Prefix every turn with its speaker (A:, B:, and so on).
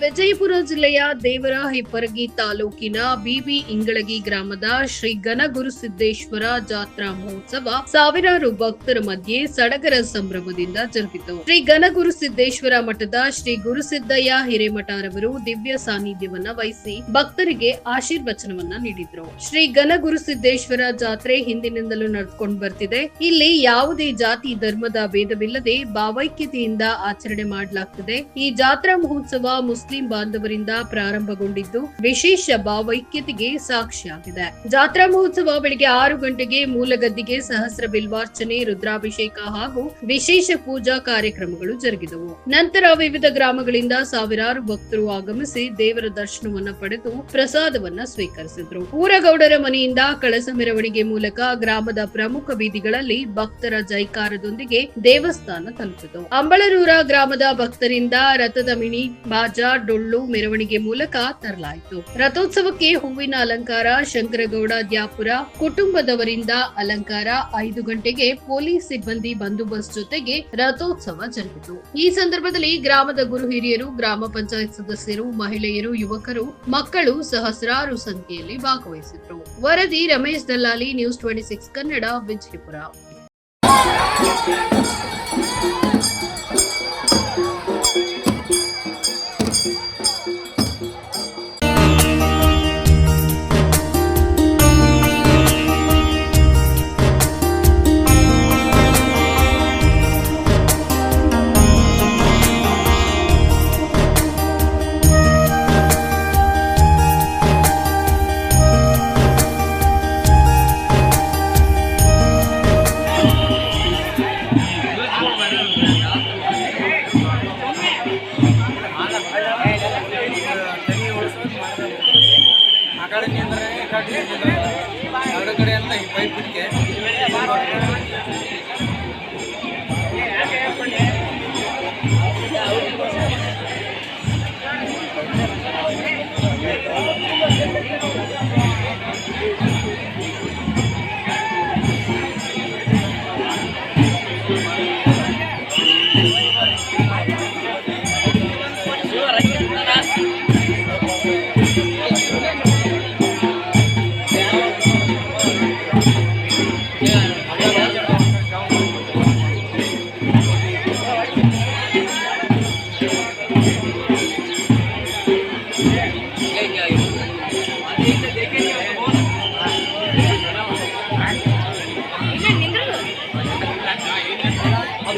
A: ವಿಜಯಪುರ ಜಿಲ್ಲೆಯ ದೇವರ ಹೆಬ್ಬರಗಿ ತಾಲೂಕಿನ ಬಿಬಿ ಇಂಗಳಗಿ ಗ್ರಾಮದ ಶ್ರೀ ಗನಗುರು ಸಿದ್ದೇಶ್ವರ ಜಾತ್ರಾ ಮಹೋತ್ಸವ ಸಾವಿರಾರು ಭಕ್ತರ ಮಧ್ಯೆ ಸಡಗರ ಸಂಭ್ರಮದಿಂದ ಜರುಗಿತು. ಶ್ರೀ ಗನಗುರು ಸಿದ್ದೇಶ್ವರ ಮಠದ ಶ್ರೀ ಗುರುಸಿದ್ದಯ್ಯ ಹಿರೇಮಠರವರು ದಿವ್ಯ ಸಾನ್ನಿಧ್ಯವನ್ನ ವಹಿಸಿ ಭಕ್ತರಿಗೆ ಆಶೀರ್ವಚನವನ್ನ ನೀಡಿದ್ರು. ಶ್ರೀ ಗನಗುರು ಸಿದ್ದೇಶ್ವರ ಜಾತ್ರೆ ಹಿಂದಿನಿಂದಲೂ ನಡೆದುಕೊಂಡು ಬರ್ತಿದೆ. ಇಲ್ಲಿ ಯಾವುದೇ ಜಾತಿ, ಧರ್ಮದ ಭೇದವಿಲ್ಲದೆ ಭಾವೈಕ್ಯತೆಯಿಂದ ಆಚರಣೆ ಮಾಡಲಾಗುತ್ತದೆ ಈ ಜಾತ್ರಾ ಮಹೋತ್ಸವ ಮುಸ್ಲಿಂ ಬಾಂಧವರಿಂದ ಪ್ರಾರಂಭಗೊಂಡಿದ್ದು ವಿಶೇಷ ಭಾವೈಕ್ಯತೆಗೆ ಸಾಕ್ಷಿಯಾಗಿದೆ. ಜಾತ್ರಾ ಮಹೋತ್ಸವ ಬೆಳಿಗ್ಗೆ ಆರು ಗಂಟೆಗೆ ಮೂಲಗದ್ದಿಗೆ ಸಹಸ್ರ ಬಿಲ್ವಾರ್ಚನೆ, ರುದ್ರಾಭಿಷೇಕ ಹಾಗೂ ವಿಶೇಷ ಪೂಜಾ ಕಾರ್ಯಕ್ರಮಗಳು ಜರುಗಿದವು. ನಂತರ ವಿವಿಧ ಗ್ರಾಮಗಳಿಂದ ಸಾವಿರಾರು ಭಕ್ತರು ಆಗಮಿಸಿ ದೇವರ ದರ್ಶನವನ್ನು ಪಡೆದು ಪ್ರಸಾದವನ್ನ ಸ್ವೀಕರಿಸಿದ್ರು. ಊರಗೌಡರ ಮನೆಯಿಂದ ಕಳಸ ಮೆರವಣಿಗೆ ಮೂಲಕ ಗ್ರಾಮದ ಪ್ರಮುಖ ಬೀದಿಗಳಲ್ಲಿ ಭಕ್ತರ ಜೈಕಾರದೊಂದಿಗೆ ದೇವಸ್ಥಾನ ತಲುಪಿತು. ಅಂಬಳರೂರ ಗ್ರಾಮದ ಭಕ್ತರಿಂದ ರಥದ ಮಿಣಿ ಬಾಜಾ ಡೊಳ್ಳು ಮೆರವಣಿಗೆ ಮೂಲಕ ತರಲಾಯಿತು. ರಥೋತ್ಸವಕ್ಕೆ ಹೂವಿನ ಅಲಂಕಾರ, ಶಂಕರಗೌಡ ದ್ಯಾಪುರ, ಕುಟುಂಬದವರಿಂದ ಅಲಂಕಾರ, ಐದು ಗಂಟೆಗೆ ಪೊಲೀಸ್ ಸಿಬ್ಬಂದಿ ಬಂದೋಬಸ್ತ್ ಜೊತೆಗೆ ರಥೋತ್ಸವ ಜರುಗಿತು. ಈ ಸಂದರ್ಭದಲ್ಲಿ ಗ್ರಾಮದ ಗುರು ಹಿರಿಯರು, ಗ್ರಾಮ ಪಂಚಾಯತ್ ಸದಸ್ಯರು, ಮಹಿಳೆಯರು, ಯುವಕರು, ಮಕ್ಕಳು ಸಹಸ್ರಾರು ಸಂಖ್ಯೆಯಲ್ಲಿ ಭಾಗವಹಿಸಿದ್ರು. ವರದಿ Ramesh Dallali news twenty six Kannada, Vijayapura.
B: ಆ ಕಡೆ ನಿಂದ್ರೆ ಈ ಕಡೆ ಈ ಪೈಪ್